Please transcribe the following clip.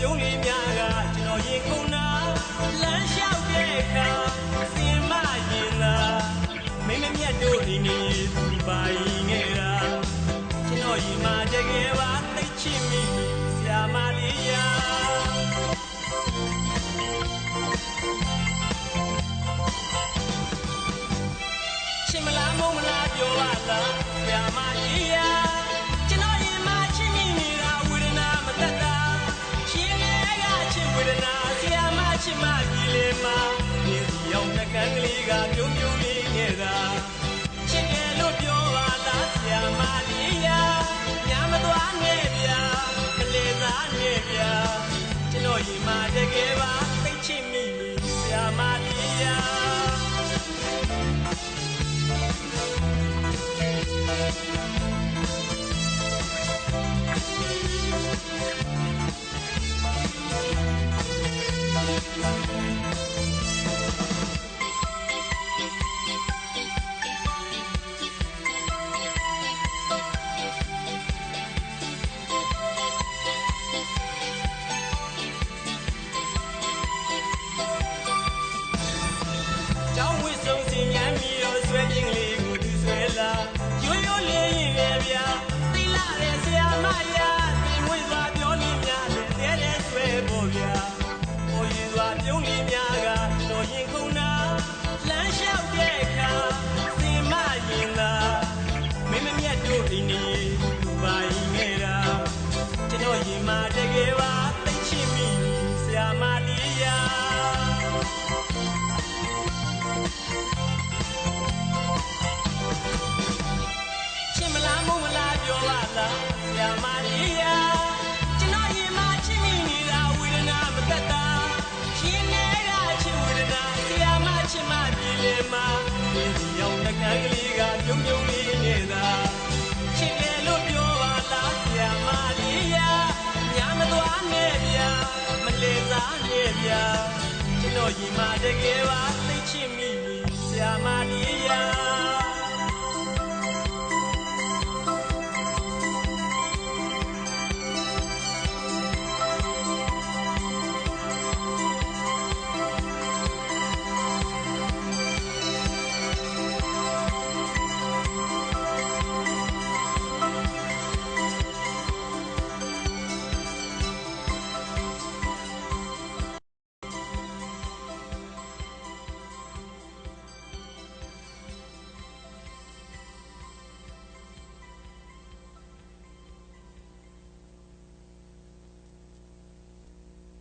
酒里别家，今夜酒浓，难消别恨。心难静，每每面对你，不白眼。今夜今夜，把这痴迷，谁来埋怨？痴迷，茫茫又茫茫。亲密一下吗？ ရင်မှာတကယ်ပါ တော်ကြီးမှာတကယ်ပါသိချင်မိပြီဆရာမဒီ